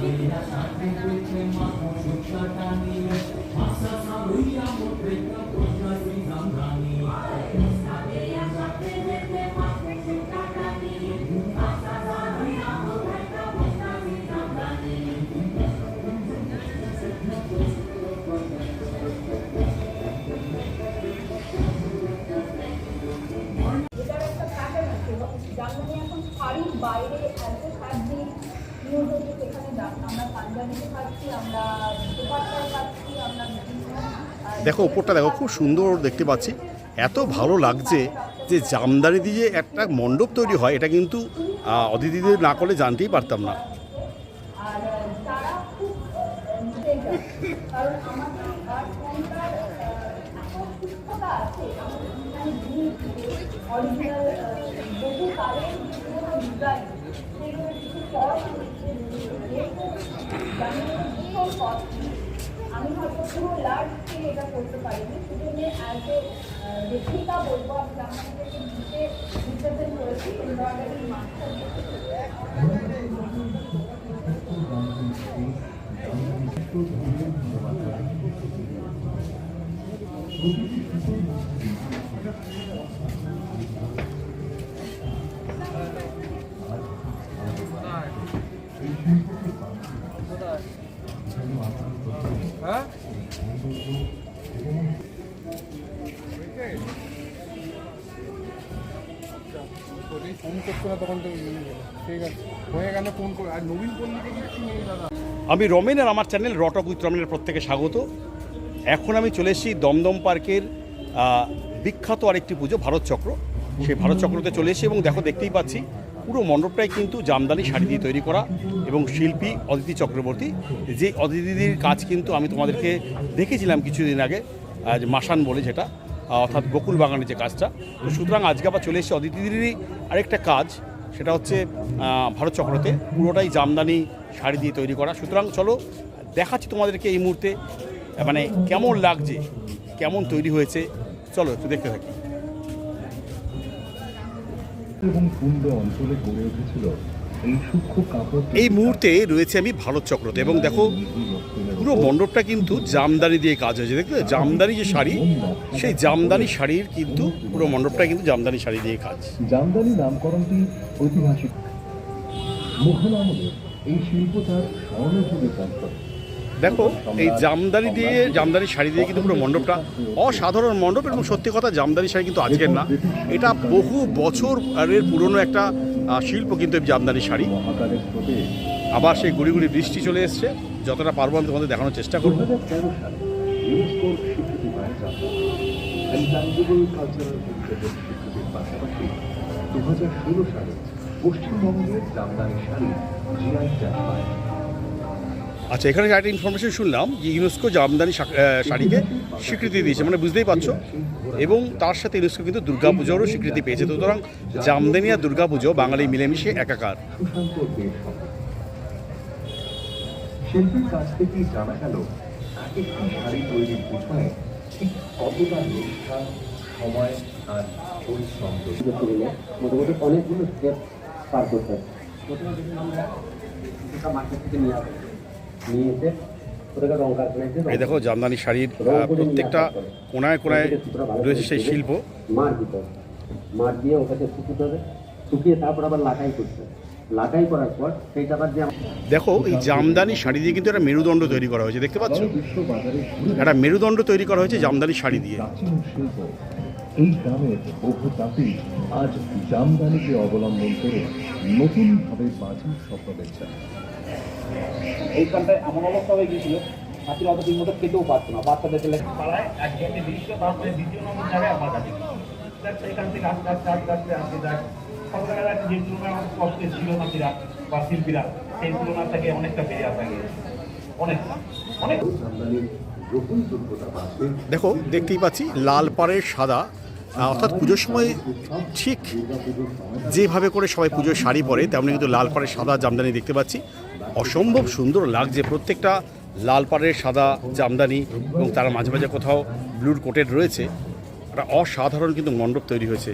Thank you. দেখো ওপরটা দেখো, খুব সুন্দর দেখতে পাচ্ছি। এত ভালো লাগছে যে জামদানি দিয়ে একটা মণ্ডপ তৈরি হয়, এটা কিন্তু অদিতিদের না করলে জানতেই পারতাম না। অরিজিনাল বহু কালের ডিজাইন। সেগুলো কিছু পর যেহেতু জানি না ভীষণ costly, আমি হয়তো পুরো লার্জ স্কেলে এটা করতে পারিনি সেজন্য অ্যাজ এ রেপ্লিকা বলবো আমি জামাইদেরকে নিচে রিপ্রেজেন্ট করেছি এমব্রয়ডারি মাস্টার হ্যাঁ? ঠিক আছে আমি রমেন আর আমার চ্যানেল রটক উইথ রমেনের প্রত্যেকে স্বাগত। এখন আমি চলে এসেছি দমদম পার্কের বিখ্যাত আরেকটি পুজো, ভারত চক্র। সেই ভারত চক্রতে চলে এসেছি এবং দেখো, দেখতেই পাচ্ছি পুরো মণ্ডপটাই কিন্তু জামদানি শাড়ি দিয়ে তৈরি করা এবং শিল্পী অদিতি চক্রবর্তী। যে অদিতিদির কাজ কিন্তু আমি তোমাদেরকে দেখেছিলাম কিছুদিন আগে মাসান বলে যেটা অর্থাৎ বকুল বাগানের যে কাজটা। তো সুতরাং আজকে আবার চলে এসেছে অদিতিদিরই আরেকটা কাজ, সেটা হচ্ছে ভারত চক্রতে পুরোটাই জামদানি শাড়ি দিয়ে তৈরি করা। সুতরাং চলো, দেখাচ্ছি তোমাদেরকে এই মুহূর্তে মানে কেমন লাগছে, কেমন তৈরি হয়েছে। চলো একটু দেখতে থাকি। এবং কুণ্ড অঞ্চলে গড়ে উঠেছিল এই মুহূর্তে রয়েছে আমি ভারত চক্রতে এবং দেখো পুরো মণ্ডপটা কিন্তু জামদানি দিয়ে কাজ হয়েছে দেখতে পাচ্ছ? জামদানি যে শাড়ি সেই জামদানি শাড়ির কিন্তু পুরো মণ্ডপটা কিন্তু জামদানি শাড়ি দিয়ে কাজ। জামদানি নামকরণটি ঐতিহাসিক। মুঘল আমলে এই শিল্প তার স্বর্ণযুগে পৌঁছয় দেখো এই জামদানি দিয়ে জামদানি শাড়ি দিয়ে কিন্তু পুরো মণ্ডপটা অসাধারণ মণ্ডপ এবং সত্যি কথা জামদানি শাড়ি কিন্তু আজকের না। এটা বহু বছর এর পুরনো একটা শিল্প কিন্তু এই জামদানি শাড়ি। আবার সেই গুড়ি গুড়ি বৃষ্টি চলে এসছে। যতটা পারব আমি তোমাদের দেখানোর চেষ্টা করব। দু হাজার ষোলো সালে পশ্চিমবঙ্গের জামদানি শাড়ি জিআই ট্যাগ পায় আচ্ছা এখানে একটা ইনফরমেশন শুনলাম যে ইউনেস্কো জামদানি শা- শাড়িকে স্বীকৃতি দিয়েছে মানে বুঝতেই পারছ? এবং তার সাথে ইউনেস্কো কিন্তু দুর্গাপুজোরও স্বীকৃতি পেয়েছে। সুতরাং জামদানি আর দুর্গাপুজো বাঙালি মিলেমিশে একাকার। সুশান্ত বেশ হবে শিল্পীর কাছ থেকেই জানা গেল এক একটি শাড়ি তৈরির পিছনে ঠিক কতটা নিষ্ঠা সময় আর পরিশ্রম মোটামুটি অনেকগুলো স্টেপ পার করতে হবে। প্রথমে আমরা মার্কেট থেকে নিয়ে আসব। নিয়ে এসে এই দেখো জামদানি শাড়ির প্রত্যেকটা কোনায় কোনায় রয়েছে সেই শিল্প। মার দিতে হবে মার দিয়ে ওটাকে শুকুতে হবে শুকিয়ে তারপর আবার লাটাই করতে হবে লাটাই করার পর সেইটা আবার যে দেখো এই জামদানি শাড়ি দিয়ে কিন্তু একটা মেরুদণ্ড তৈরি করা হয়েছে দেখতে পাচ্ছ? একটা মেরুদণ্ড তৈরি করা হয়েছে জামদানি শাড়ি দিয়ে। এই গ্রামের বহু তাঁতি আজ জামদানিকে অবলম্বন করে নতুনভাবে বাঁচার স্বপ্ন দেখছেন। এইখানটায় এমন অবস্থা হয়ে গিয়েছিল হাতির অত ঠিক মতো খেতেও পারতো না বাচ্চাদের ছেলে। পাড়ায় আজকে একটি দৃশ্য তারপরে দ্বিতীয় নম্বর জায়গায় আমার কাছে যাচ্ছে থেকে আস্তে আস্তে আস্তে আস্তে আস্তে যায় সব দেখা যাচ্ছে যে তুলনায় আমার কষ্টে ছিল নাতিরা বা শিল্পীরা সেই তুলনা থেকে অনেকটা বেড়ে আসা গিয়েছে। অনেক অনেক। জামদানির গ্রহণযোগ্যতা বাড়ছে দেখো দেখতেই পাচ্ছি লাল পাড়ের সাদা অর্থাৎ পুজোর সময় ঠিক যেভাবে করে সবাই পুজোর শাড়ি পরে তেমনি কিন্তু লাল পাড়ের সাদা জামদানি দেখতে পাচ্ছি। অসম্ভব সুন্দর লাগছে। প্রত্যেকটা লাল পাড়ের সাদা জামদানি এবং তার মাঝে মাঝে কোথাও ব্লুর কোটেড রয়েছে। একটা অসাধারণ কিন্তু মণ্ডপ তৈরি হয়েছে।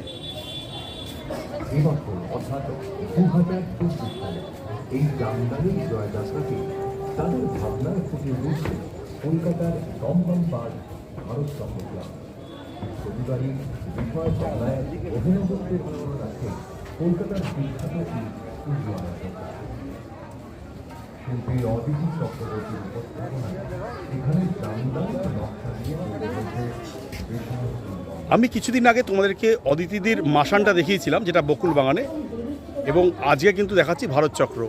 কলকাতার বিখ্যাত শিল্পী চক্রবর্তীর উপস্থাপনায় এখানে জামদানি নকশা আমি কিছুদিন আগে তোমাদেরকে অদিতিদের মাসানটা দেখিয়েছিলাম যেটা বকুল বাগানে এবং আজকে কিন্তু দেখাচ্ছি ভারত চক্র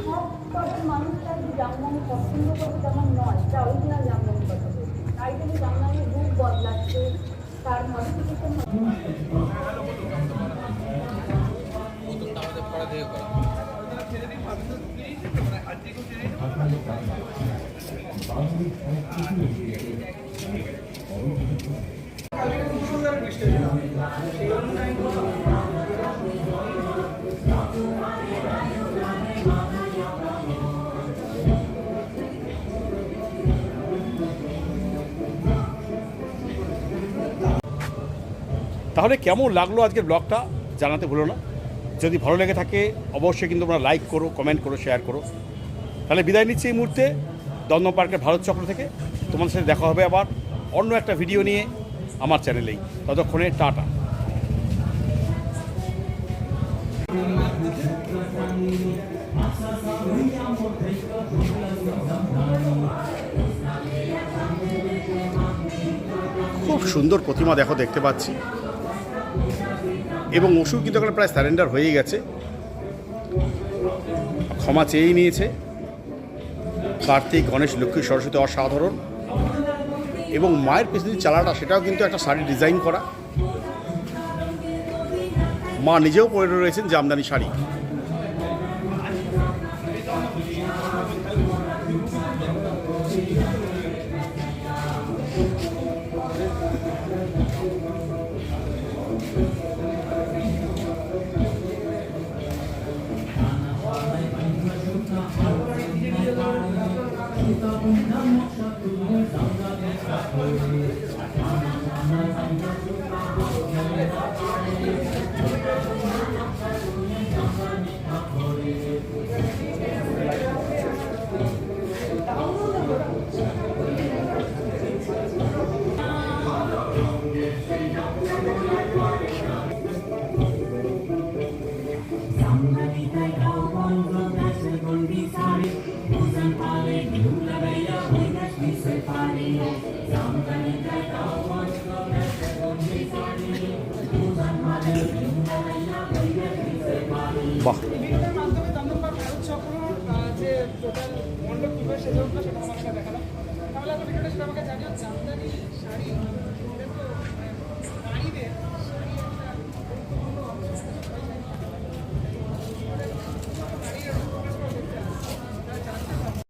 সব স্তরের মানুষরা যে জামদানি পছন্দ করে তেমন নয় এটা অরিজিনাল জামদানি কথা বলছি তাই জন্য জামদানির রূপ বদলাচ্ছে তার মডিফিকেশন তাহলে কেমন লাগল আজকের ব্লগটা? জানাতে ভুলো না। যদি ভালো লেগে থাকে, অবশ্যই কিন্তু তোমরা লাইক করো কমেন্ট করো শেয়ার করো। তাহলে বিদায় নিচ্ছি এই মুহূর্তে দমদম পার্কের ভারত চক্র থেকে। তোমাদের সাথে দেখা হবে আবার অন্য একটা ভিডিও নিয়ে আমার চ্যানেলেই। ততক্ষণে টাটা। খুব সুন্দর প্রতিমা দেখো, দেখতে পাচ্ছি। এবং ওষুধ কিন্তু প্রায় স্যারেন্ডার হয়ে গেছে। ক্ষমা চেয়েই নিয়েছে। কার্তিক, গণেশ, লক্ষ্মী, সরস্বতী অসাধারণ। এবং মায়ের পেছনে চালাটা, সেটাও কিন্তু একটা শাড়ি ডিজাইন করা। মা নিজেও পরে রয়েছেন জামদানি শাড়ি। Thank এটার Non, non. ভিডিওটা সেটা আমাকে জানিও জামদানি শাড়ি